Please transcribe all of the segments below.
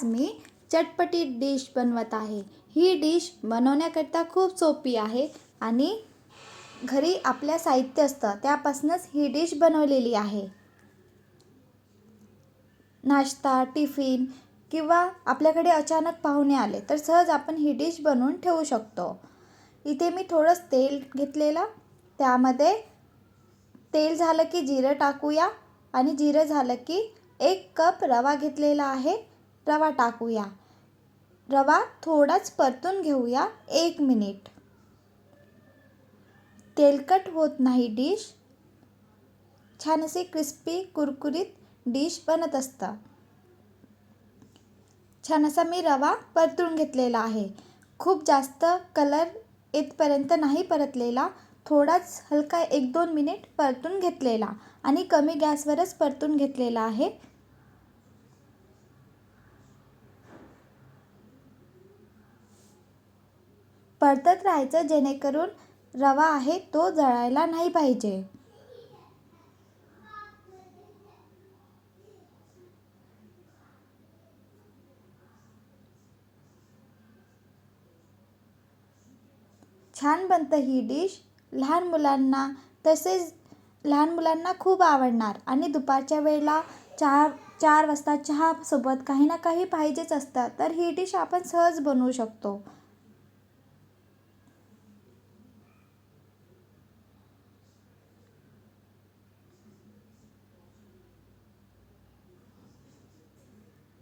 आज मी चटपटी डिश बनवत आहे. ही डिश बनवण्याकरता खूप सोपी आहे आणि घरी आपल्या साहित्य असतं. त्यापासूनच ही डिश बनवलेली आहे. नाश्ता टिफिन किंवा आपल्याकडे अचानक पाहुणे आले तर सहज आपण ही डिश बनवून ठेवू शकतो. इथे मी थोडंच तेल घेतलेलं. त्यामध्ये तेल झालं की जिरं टाकूया आणि जिरं झालं की एक कप रवा घेतलेला आहे. रवा टाकूया. रवा थोडाच परतून घेऊया एक मिनिट. तेलकट होत नाही डिश. छान असे क्रिस्पी कुरकुरीत डिश बनत असतं. छान असा मी रवा परतून घेतलेला आहे. खूप जास्त कलर येतपर्यंत नाही परतलेला. थोडाच हलका एक दोन मिनिट परतून घेतलेला आणि कमी गॅसवरच परतून घेतलेला आहे. परतत राहायचं जेणेकरून रवा आहे तो जळायला नाही पाहिजे. छान बनतं ही डिश. लहान मुलांना तसेच लहान मुलांना खूप आवडणार. आणि दुपारच्या वेळेला चार चार वाजता चहासोबत काही ना काही पाहिजेच असतं. तर ही डिश आपण सहज बनवू शकतो.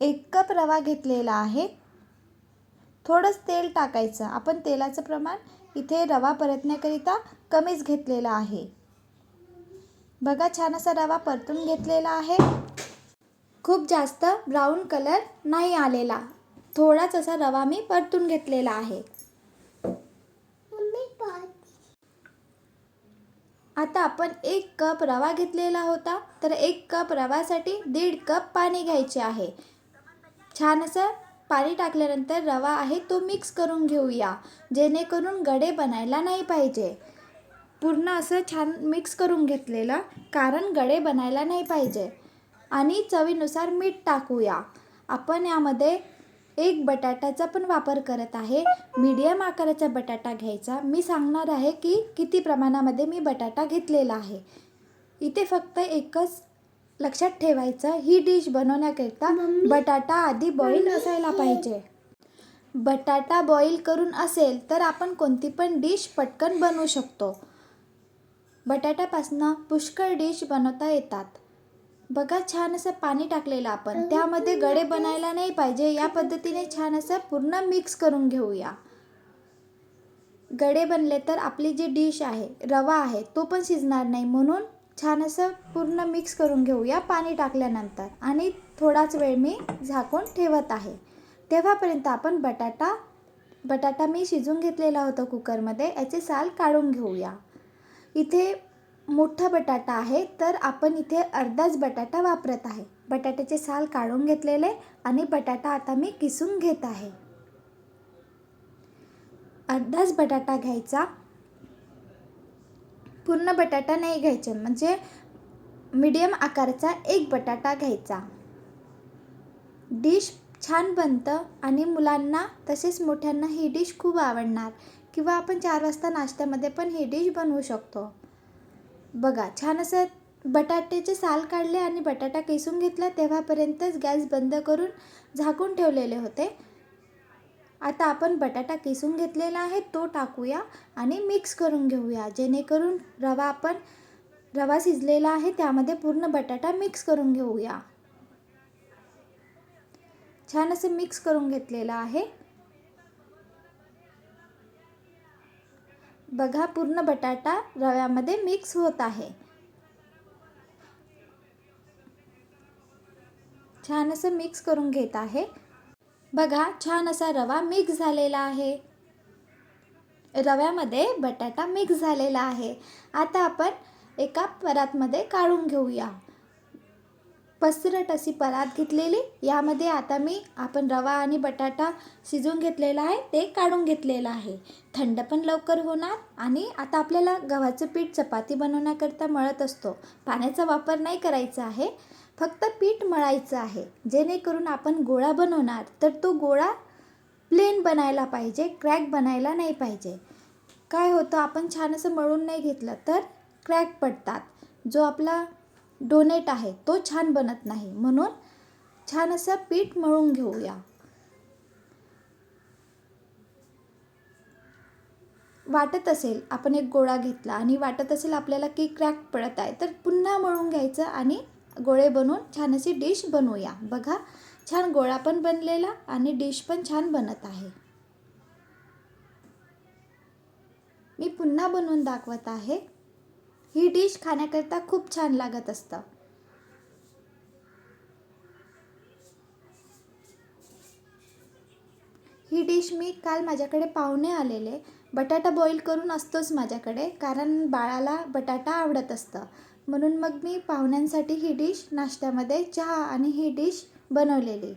एक कप रवा घेतलेला आहे. थोडंच तेल टाकायचं. आपण तेलाचं प्रमाण इथे रवा परतण्याकरिता कमीच घेतलेला आहे. बघा छान असा रवा परतून घेतलेला आहे. खूप जास्त ब्राऊन कलर नाही आलेला. थोडाच असा रवा मी परतून घेतलेला आहे. आता आपण एक कप रवा घेतलेला होता. तर एक कप रवासाठी दीड कप पाणी घ्यायचे आहे. छान असं पाणी टाकल्यानंतर रवा आहे तो मिक्स करून घेऊया. जेणेकरून गडे बनायला नाही पाहिजे. पूर्ण असं छान मिक्स करून घेतलेलं कारण गडे बनायला नाही पाहिजे. आणि चवीनुसार मीठ टाकूया. आपण यामध्ये एक बटाट्याचा पण वापर करत आहे. मीडियम आकाराचा बटाटा घ्यायचा. मी सांगणार आहे की किती प्रमाणामध्ये मी बटाटा घेतलेला आहे. इथे फक्त एकच लक्षात ठेवायचं ही डिश बनवण्याकरिता बटाटा आधी बॉईल असायला पाहिजे. बटाटा बॉईल करून असेल तर आपण कोणती पण डिश पटकन बनवू शकतो. बटाट्यापासून पुष्कळ डिश बनवता येतात. बघा छान असं पाणी टाकलेलं आपण. त्यामध्ये गडे बनायला नाही पाहिजे. या पद्धतीने छान असं पूर्ण मिक्स करून घेऊया. गडे बनले तर आपली जी डिश आहे रवा आहे तो पण शिजणार नाही. म्हणून छान असं पूर्ण मिक्स करून घेऊया पाणी टाकल्यानंतर. आणि थोडाच वेळ मी झाकून ठेवत आहे. तेव्हापर्यंत आपण बटाटा बटाटा मी शिजून घेतलेला होता कुकरमध्ये याचे साल काढून घेऊया. इथे मोठा बटाटा आहे तर आपण इथे अर्धाच बटाटा वापरत आहे. बटाट्याचे साल काढून घेतलेले आणि बटाटा आता मी किसून घेत आहे. अर्धाच बटाटा घ्यायचा. पूर्ण बटाटा नाही घ्यायचे. म्हणजे मीडियम आकाराचा एक बटाटा घ्यायचा. डिश छान बनतं आणि मुलांना तसेच मोठ्यांना ही डिश खूप आवडणार. किंवा आपण चार वाजता नाश्त्यामध्ये पण ही डिश बनवू शकतो. बघा छान असं बटाट्याचे साल काढले आणि बटाटा किसून घेतला तेव्हापर्यंतच गॅस बंद करून झाकून ठेवलेले होते. आता आपण बटाटा किसून घेतलेला आहे तो टाकूया आणि मिक्स करून घेऊया. जेणेकरून रवा आपण रवा शिजलेला आहे त्यामध्ये पूर्ण बटाटा मिक्स करून घेऊया. छान असं मिक्स करून घेतलेलं आहे. बघा पूर्ण बटाटा रव्यामध्ये मिक्स होत आहे. छान असं मिक्स करून घेत आहे. बघा छान असा रवा मिक्स झालेला आहे. रव्यामध्ये बटाटा मिक्स झालेला आहे. आता आपण एका परातमध्ये काढून घेऊया. पसरट अशी परात घेतलेली यामध्ये आता मी आपण रवा आणि बटाटा शिजवून घेतलेला आहे ते काढून घेतलेलं आहे. थंड पण लवकर होणार आणि आता आपल्याला गव्हाचं पीठ चपाती बनवण्याकरता मळत असतो. पाण्याचा वापर नाही करायचा आहे. फक्त पीठ मळायचं आहे. जेणेकरून आपण गोळा बनवणार तर तो गोळा प्लेन बनायला पाहिजे क्रॅक बनायला नाही पाहिजे. काय होतं आपण छान असं मळून नाही घेतलं तर क्रॅक पडतात. जो आपला डोनेट आहे तो छान बनत नाही. म्हणून छान असं पीठ मळून घेऊया. वाटत असेल आपण एक गोळा घेतला आणि वाटत असेल आपल्याला की क्रॅक पडत आहे तर पुन्हा मळून घ्यायचं आणि गोळे बनवून छान अशी डिश बनवूया. बघा छान गोळा पण बनलेला आणि डिश पण छान बनत आहे. मी पुन्हा बनवून दाखवत आहे. ही डिश खाण्याकरता खूप छान लागत असतं. ही डिश मी काल माझ्याकडे पाहुणे आलेले. बटाटा बॉईल करून असतोच माझ्याकडे कारण बाळाला बटाटा आवडत असतं. म्हणून मग मी पाहुण्यांसाठी ही डिश नाश्त्यामध्ये चहा आणि ही डिश बनवलेली.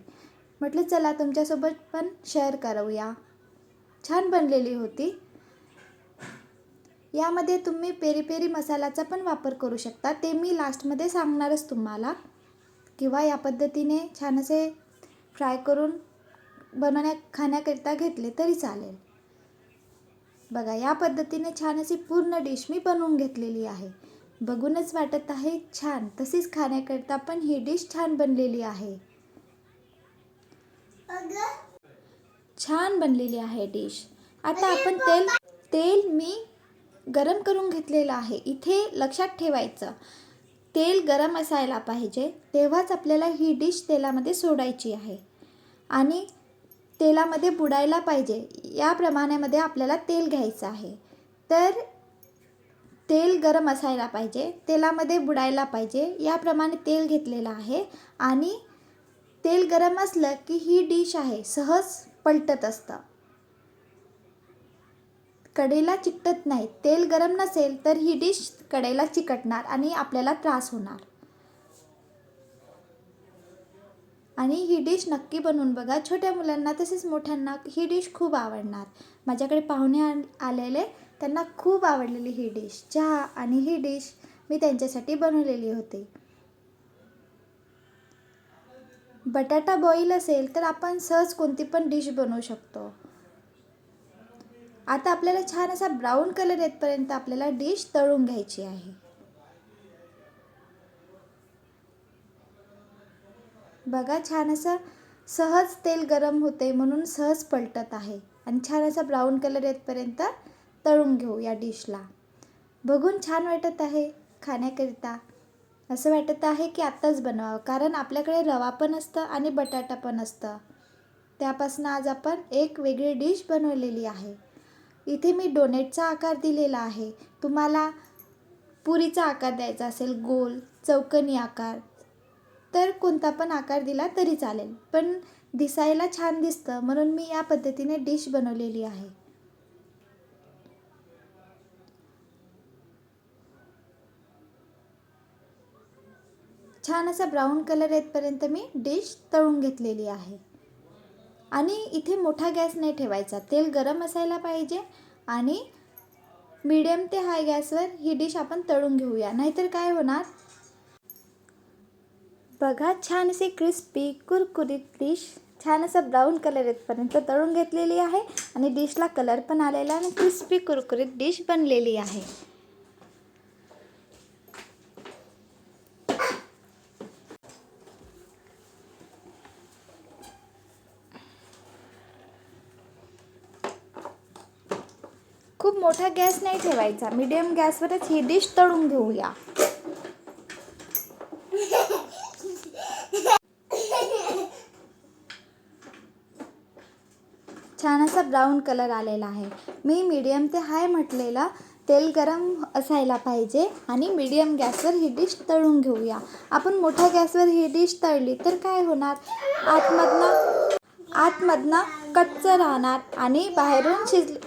म्हटलं चला तुमच्यासोबत पण शेअर करूया. छान बनलेली होती. यामध्ये तुम्ही पेरी पेरी मसाल्याचा पण वापर करू शकता. ते मी लास्टमध्ये सांगणारच तुम्हाला. किंवा या पद्धतीने छान असे फ्राय करून बनवण्या खाण्याकरिता घेतले तरी चालेल. बघा या पद्धतीने छान अशी पूर्ण डिश मी बनवून घेतलेली आहे. बघूनच वाटत आहे छान. तशीच खाण्याकरिता पण ही डिश छान बनलेली आहे. छान बनलेली आहे डिश. आता आपण तेल तेल मी गरम करून घेतलेलं आहे. इथे लक्षात ठेवायचं तेल गरम असायला पाहिजे तेव्हाच आपल्याला ही डिश तेलामध्ये सोडायची आहे. आणि तेलामध्ये बुडायला पाहिजे या प्रमाणामध्ये आपल्याला तेल घ्यायचं आहे. तर तेल गरम असायला पाहिजे तेलामध्ये बुडायला पाहिजे याप्रमाणे तेल घेतलेलं आहे आणि तेल गरम असलं की ही डिश आहे सहज पलटत असतं. कढईला चिकटत नाही तेल गरम नसेल तर ही डिश कडेला चिकटणार आणि आपल्याला त्रास होणार. आणि ही डिश नक्की बनवून बघा छोट्या मुलांना तसेच मोठ्यांना ही डिश खूप आवडणार. माझ्याकडे पाहुणे आलेले त्यांना खूप आवडलेली ही डिश चहा आणि ही डिश मी त्यांच्यासाठी बनवलेली होती. बटाटा बॉईल असेल तर आपण सहज कोणती पण डिश बनवू शकतो. आता आपल्याला छान असा ब्राऊन कलर येतपर्यंत आपल्याला डिश तळून घ्यायची आहे. बघा छान असं सहज तेल गरम होते म्हणून सहज पलटत आहे आणि छान असा ब्राऊन कलर येतपर्यंत तळून घेऊ या डिशला. बघून छान वाटत आहे खाण्याकरिता. असं वाटत आहे की आत्ताच बनवावं कारण आपल्याकडे रवा पण असतं आणि बटाटा पण असतं. त्यापासून आज आपण एक वेगळी डिश बनवलेली आहे. इथे मी डोनेटचा आकार दिलेला आहे. तुम्हाला पुरीचा आकार द्यायचा असेल गोल चौकनी आकार तर कोणता पण आकार दिला तरी चालेल. पण दिसायला छान दिसतं म्हणून मी या पद्धतीने डिश बनवलेली आहे. छान असा ब्राऊन कलर येतपर्यंत मी डिश तळून घेतलेली आहे. आणि इथे मोठा गॅस नाही ठेवायचा. तेल गरम असायला पाहिजे आणि मीडियम ते हाय गॅसवर ही डिश आपण तळून घेऊया. नाहीतर काय होणार? बघा छान अशी क्रिस्पी कुरकुरीत डिश छान असं ब्राऊन कलर येतपर्यंत तळून घेतलेली आहे आणि डिशला कलर पण आलेला आणि क्रिस्पी कुरकुरीत डिश बनलेली आहे. खूप मोठा गॅस नाही ठेवायचा. मीडियम गॅसवरच ही डिश तळून घेऊया. छान असा ब्राऊन कलर आलेला आहे. मी मीडियम ते हाय म्हटलेला तेल गरम असायला पाहिजे आणि मीडियम गॅसवर ही डिश तळून घेऊया. आपण मोठ्या गॅसवर ही डिश तळली तर काय होणार? आतमधनं आतमधनं कच्चं राहणार आणि बाहेरून शिज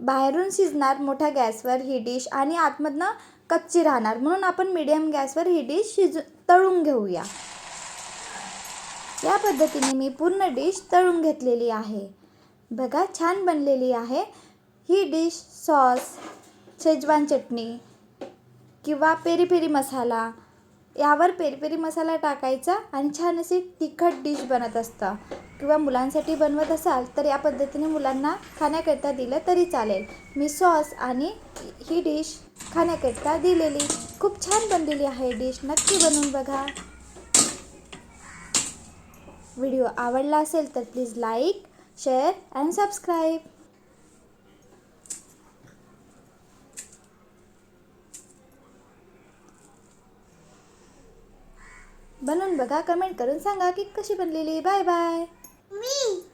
बाहेरून शिजणार मोठ्या गॅसवर ही डिश आणि आतमधनं कच्ची राहणार. म्हणून आपण मिडियम गॅसवर ही डिश शिज तळून घेऊया. या पद्धतीने मी पूर्ण डिश तळून घेतलेली आहे. बघा छान बनलेली आहे. ही डिश सॉस शेजवान चटणी किंवा पेरी पेरी मसाला यावर पेरीपेरी पेरी मसाला टाकायचा आणि छान अशी तिखट डिश बनत असतं. किंवा मुलांसाठी बनवत असाल तर या पद्धतीने मुलांना खाण्याकरिता दिलं तरी चालेल. मी सॉस आणि ही डिश खाण्याकरिता दिलेली. खूप छान बनलेली आहे डिश. नक्की बनवून बघा. व्हिडिओ आवडला असेल तर please like share and subscribe. बघा कमेंट करून सांगा की कशी बनलेली. बाय बाय मी